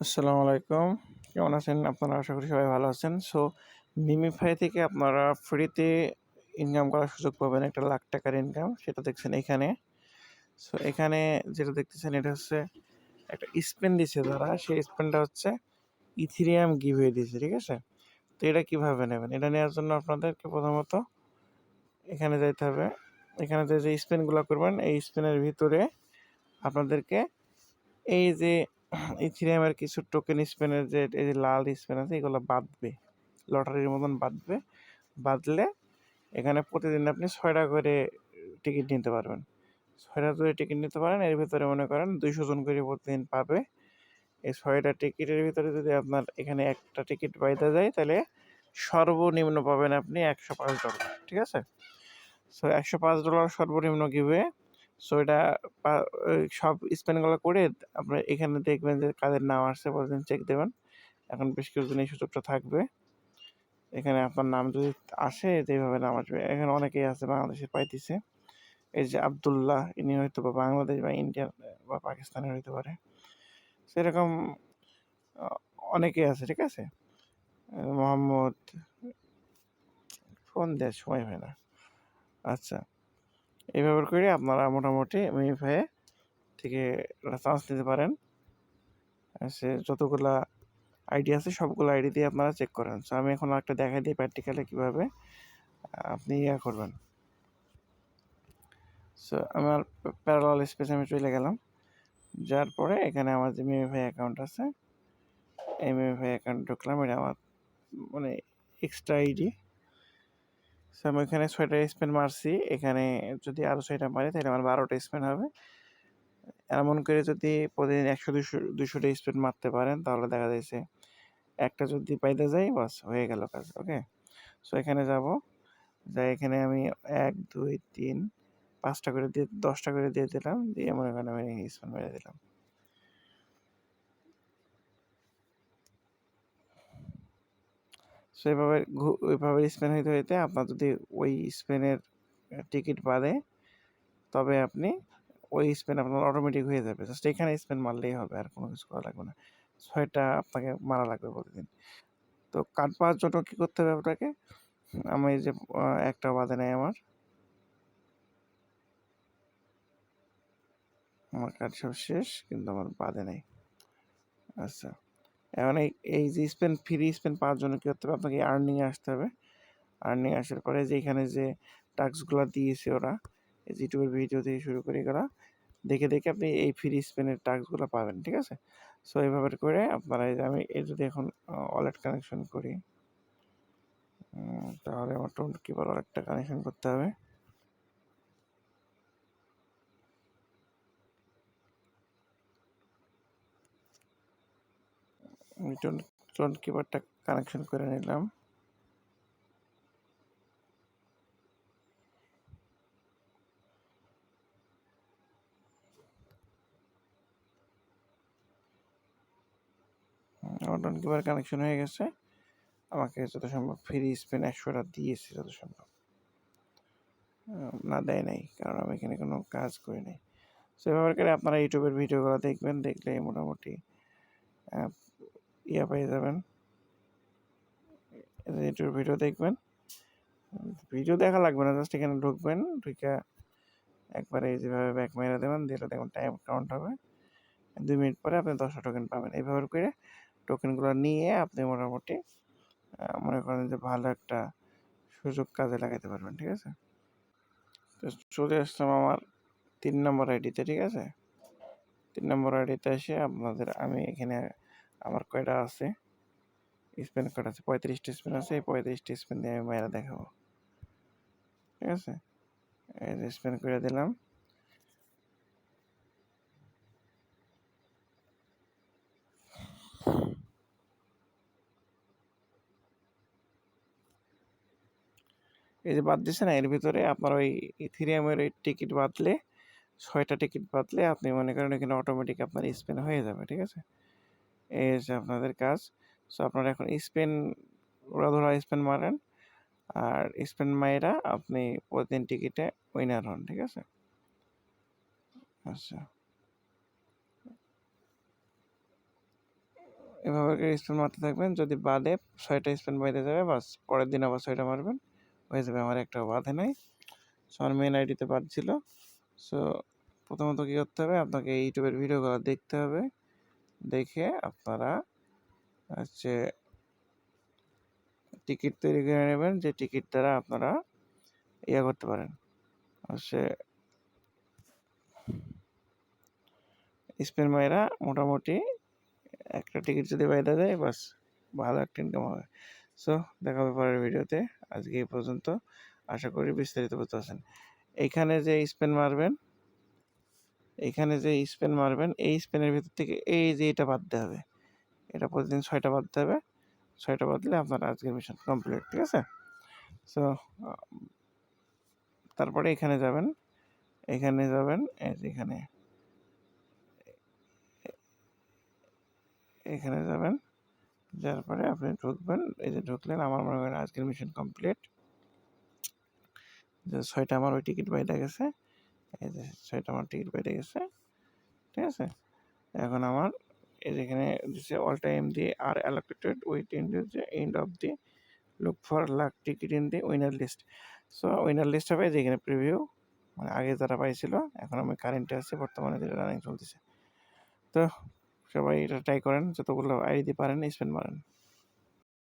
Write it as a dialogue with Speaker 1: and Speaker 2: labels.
Speaker 1: আসসালামু আলাইকুম। কেমন আছেন? আপনারা আশা করি সবাই ভালো আছেন। সো মিমিফাই থেকে আপনারা ফ্রিতে ইনকাম করার সুযোগ পাবেন একটা লাখ টাকার ইনকাম সেটা দেখছেন এখানে। সো এখানে যেটা দেখতেছেন, এটা হচ্ছে একটা স্পেন দিছে তারা। সেই স্পেনটা হচ্ছে ইথিরিয়াম গিভ দিয়েছে ঠিক আছে? তো এটা কীভাবে নেবেন? এটা নেওয়ার জন্য আপনাদেরকে প্রথমত এখানে যাইতে হবে। এখানে যে স্পেনগুলো করবেন, এই স্পেনের ভিতরে আপনাদেরকে এই যে ইথিরিয়ামের কিছু টোকেন স্পেনের যে, এই যে লাল স্পেন আছে, এগুলো বাঁধবে। লটারির মতন বাঁধবে। বাঁধলে এখানে প্রতিদিন আপনি ছয়টা করে টিকিট নিতে পারবেন। ছয়টা করে টিকিট নিতে পারেন, এর ভিতরে মনে করেন দুইশো জন করে প্রতিদিন পাবে। এই ছয়টা টিকিটের ভিতরে যদি আপনার এখানে একটা টিকিট বাইতে যায়, তাহলে সর্বনিম্ন পাবেন আপনি একশো পাঁচ ডলার ঠিক আছে? সো একশো পাঁচ ডলার সর্বনিম্ন গিবে সো এটা সব স্পেনগুলো করে আপনার এখানে দেখবেন যে কাদের নাম আসছে প্রতিদিন চেক দেবেন। এখন বেশ কিছুদিন এই সুযোগটা থাকবে। এখানে আপনার নাম যদি আসে যেভাবে নাম আসবে। এখানে অনেকেই আছে বাংলাদেশে পাইতেছে। এই যে আবদুল্লাহ, ইনি হয়তো বা বাংলাদেশ বা ইন্ডিয়া বা পাকিস্তানের হইতে পারে। সেরকম অনেকেই আছে, ঠিক আছে? মোহাম্মদ, ফোন দেওয়ার সময় হয় না। আচ্ছা। এইভাবে করে আপনারা মোটামুটি মিমিফাইয়ে থেকে চান্স নিতে পারেন। সে যতগুলা আইডি আছে, সবগুলো আইডি দিয়ে আপনারা চেক করেন। সো আমি এখন একটা দেখাই দিই প্র্যাকটিক্যালে কীভাবে আপনি ইয়ে করবেন। সো আমার প্যারালাল স্পেস আমি চলে গেলাম। যার পরে এখানে আমার যে মিমিফাই অ্যাকাউন্ট আছে, এই মিমিফাই অ্যাকাউন্ট ঢুকলাম। এটা আমার মানে এক্সট্রা আইডি সো আমি এখানে ছয়টা স্পেন মারছি। এখানে যদি আরও ছয়টা মারি, তাহলে আমার বারোটা স্পেন হবে। এমন করে যদি প্রতিদিন একশো দুশো দুশোটা স্পেন মারতে পারেন, তাহলে দেখা যাচ্ছে একটা যদি পাইতে যাই, বাস, হয়ে গেল কাজ, ওকে? সো এখানে যাব। যাই, এখানে আমি এক, দুই, তিন, পাঁচটা করে দিয়ে, দশটা করে দিয়ে দিলাম। দিয়ে মনে করেন আমি স্পেন মেরে দিলাম। সো এভাবে ওইভাবে স্পেন হইতে হইতে আপনার যদি ওই স্পেনের টিকিট বাদে, তবে আপনি ওই স্পেন আপনার অটোমেটিক হয়ে যাবে। জাস্ট এখানে স্পেন মারলেই হবে, আর কোনো কিছু করা লাগবে না। ছয়টা আপনাকে মারা লাগবে প্রতিদিন। তো কার্ড পাওয়ার জন্য কী করতে হবে আপনাকে? আমি যে একটা বাদে নেই আমার। আমার কার্ড সব শেষ, কিন্তু আমার বাদে নেই। আচ্ছা। এখন এই যে স্পেন ফ্রি স্পেন পাওয়ার জন্য কী করতে হবে আপনাকে আর্নিংয়ে আসতে হবে। আর্নিং আসার পরে যে এখানে যে টাস্কগুলো দিয়েছে ওরা, এই ইউটিউবের ভিডিও থেকে শুরু করে এগুলো, দেখে দেখে আপনি এই ফ্রি স্পেনের টাস্কগুলো পাবেন, ঠিক আছে? সো এইভাবে করে আপনারা এই যে আমি এই যদি এখন ওয়ালেট কানেকশন করি তাহলে আমার টোন কিপার ওয়ালেটটা কানেকশন করতে হবে। টোন টোন কিপারটা কানেকশন করে নিলাম। আমার কিপার কানেকশন হয়ে গেছে। আমাকে যত সম্ভব ফ্রি স্পেন একশোটা দিয়েছে যত সম্ভব। না দেয় নাই, কারণ আমি এখানে কোনো কাজ করি নাই। সো এভাবে করে আপনারা ইউটিউবের ভিডিওগুলো দেখবেন দেখলে মোটামুটি ইয়া পেয়ে যাবেন। ইউটিউব ভিডিও দেখবেন। ভিডিও দেখা লাগবে না জাস্ট এখানে ঢুকবেন, ঢুকে একবারে যেভাবে ব্যাক মেরে দেবেন দিলে দেখুন টাইম কাউন্ট হবে। দুই মিনিট পরে আপনি দশটা টোকেন পাবেন। এইভাবে করে টোকেনগুলো নিয়ে আপনি মোটামুটি মনে করেন যে ভালো একটা সুযোগ কাজে লাগাতে পারবেন, ঠিক আছে? তো চলে আসলাম আমার তিন নম্বর আইডিতে ঠিক আছে? তিন নম্বর আইডিতে এসে আপনাদের আমি এখানে আমার কয়টা আছে? স্পেন কয়টা আছে? পঁয়ত্রিশটা স্পেন আছে, এই পঁয়ত্রিশটা স্পেন দিয়ে আমি মায়েরা দেখাবো। ঠিক আছে? এই যে স্পেন করে দিলাম। এই যে বাদ দিচ্ছে না, এর ভিতরে আপনার ওই ইথিরিয়ামের ওই টিকিট বাদলে, ছয়টা টিকিট বাদলে আপনি মনে করেন এখানে অটোমেটিক আপনার স্পেন হয়ে যাবে, ঠিক আছে? এই হচ্ছে আপনাদের কাজ। সো আপনারা এখন স্পেন, ওরা ধরা স্পেন মারেন। আর স্পেন মায়েরা আপনি প্রতিদিন টিকিটে উইনার হন, ঠিক আছে? আচ্ছা। এভাবে স্পেন মারতে থাকবেন। যদি বাদে ছয়টা স্পেন বাইরে যাবে, বাস পরের দিন আবার ছয়টা মারবেন। হয়ে যাবে আমার একটা বাধে নাই। সো আমার মেন আইডিতে বাদ ছিল। সো প্রথমত কী করতে হবে? আপনাকে ইউটিউবের ভিডিওগুলো দেখতে হবে। দেখে আপনারা হচ্ছে টিকিট তৈরি করে নেবেন, যে টিকিট দ্বারা আপনারা ইয়ে করতে পারেন। হচ্ছে স্পেন মায়েরা মোটামুটি একটা টিকিট যদি বাইরে যায় বাস ভালো একটা ইনকাম হবে। সো দেখা হবে পরের ভিডিওতে। আজকে এই পর্যন্ত। আশা করি বিস্তারিত বুঝতে পারছেন। এইখানে যে স্পেন মারবেন এইখানে যে স্পেন মারবেন, এই স্পেনের ভিতর থেকে এই যে এটা বাদ দিতে হবে। এটা প্রতিদিন ছয়টা বাদ দিতে হবে। ছয়টা বাদ দিলে আপনার আজকের মিশন কমপ্লিট ঠিক আছে? সো তারপরে এখানে যাবেন এখানে যাবেন এখানে। এখানে যাবেন যার পরে আপনি ঢুকবেন, এই যে ঢুকলেন, আমার মনে করেন আজকের মিশন কমপ্লিট যে ছয়টা আমার ওই টিকিট বাইরে গেছে। এই যে ছয়টা আমার টিকিট বাইরে গেছে, ঠিক আছে? এখন আমার এই যেখানে দিচ্ছে all time the R allocated within the end of the look for luck ticket in the winner list so winner list হবে যেখানে প্রিভিউ মানে আগে যারা পাইছিল, এখন আমি কারেন্টে আছি, বর্তমানে যেটা রানিং চলতেছে। তো, সবাই এটা ট্রাই করেন, যতগুলো আইডি পারেন স্পেন্ড মারেন।